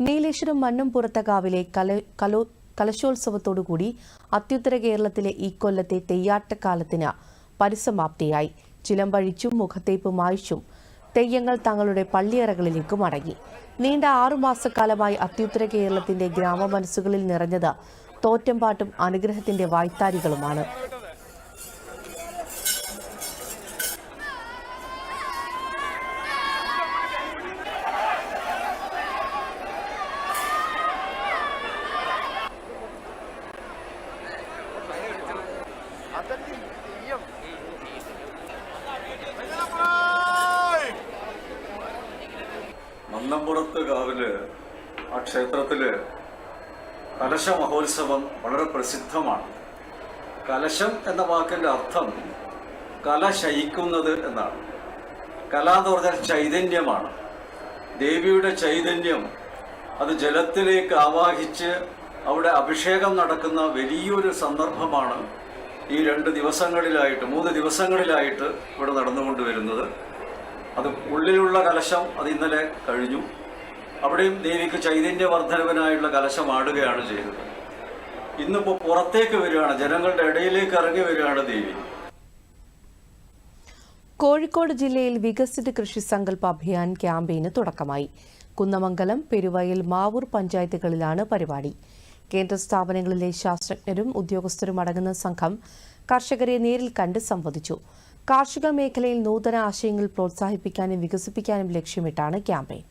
നീലേശ്വരം മണ്ണും കല കലോ കലശോത്സവത്തോടുകൂടി അത്യുത്തര കേരളത്തിലെ ഈ കൊല്ലത്തെ തെയ്യാട്ടക്കാലത്തിന് പരിസമാപ്തിയായി. ചിലമ്പഴിച്ചും മുഖത്തേപ്പും മായ്ച്ചും തെയ്യങ്ങൾ തങ്ങളുടെ പള്ളിയറകളിലേക്ക് മടങ്ങി. നീണ്ട ആറുമാസക്കാലമായി അത്യുത്തര കേരളത്തിന്റെ ഗ്രാമമനസ്സുകളിൽ നിറഞ്ഞത് തോറ്റംപാട്ടും അനുഗ്രഹത്തിന്റെ വായ്ത്താരികളുമാണ്. മന്നമ്പുറത്ത് കാവിൽ ആ ക്ഷേത്രത്തിൽ കലശ മഹോത്സവം വളരെ പ്രസിദ്ധമാണ്. കലശം എന്ന വാക്കിന്റെ അർത്ഥം കല ശയിക്കുന്നത് എന്നാണ്. കല എന്ന് പറഞ്ഞാൽ ചൈതന്യമാണ്. ദേവിയുടെ ചൈതന്യം അത് ജലത്തിലേക്ക് ആവാഹിച്ച് അവിടെ അഭിഷേകം നടക്കുന്ന വലിയൊരു സന്ദർഭമാണ് ഈ രണ്ട് ദിവസങ്ങളിലായിട്ട് മൂന്ന് ദിവസങ്ങളിലായിട്ട് ഇവിടെ നടന്നുകൊണ്ട് വരുന്നത് അത് ഉള്ളിലുള്ള കലശം അത് ഇന്നലെ കഴിഞ്ഞു. അവിടെയും ദേവിക്ക് ചൈതന്യവർദ്ധനവനായുള്ള കലശം ആടുകയാണ് ചെയ്തത്. ഇന്നിപ്പോൾ പുറത്തേക്ക് വരികയാണ്. ജനങ്ങളുടെ ഇടയിലേക്ക് ഇറങ്ങി വരികയാണ് ദേവി. കോഴിക്കോട് ജില്ലയിൽ വികസിത കൃഷി സങ്കല്പ അഭിയാൻ ക്യാമ്പയിന് തുടക്കമായി. കുന്നമംഗലം പെരുവയൽ മാവൂർ പഞ്ചായത്തുകളിലാണ് പരിപാടി. കേന്ദ്ര സ്ഥാപനങ്ങളിലെ ശാസ്ത്രജ്ഞരും ഉദ്യോഗസ്ഥരും അടങ്ങുന്ന സംഘം കർഷകരെ നേരിൽ കണ്ട് സംവദിച്ചു. കാർഷിക മേഖലയിൽ നൂതന ആശയങ്ങൾ പ്രോത്സാഹിപ്പിക്കാനും വികസിപ്പിക്കാനും ലക്ഷ്യമിട്ടാണ് ക്യാമ്പയിൻ.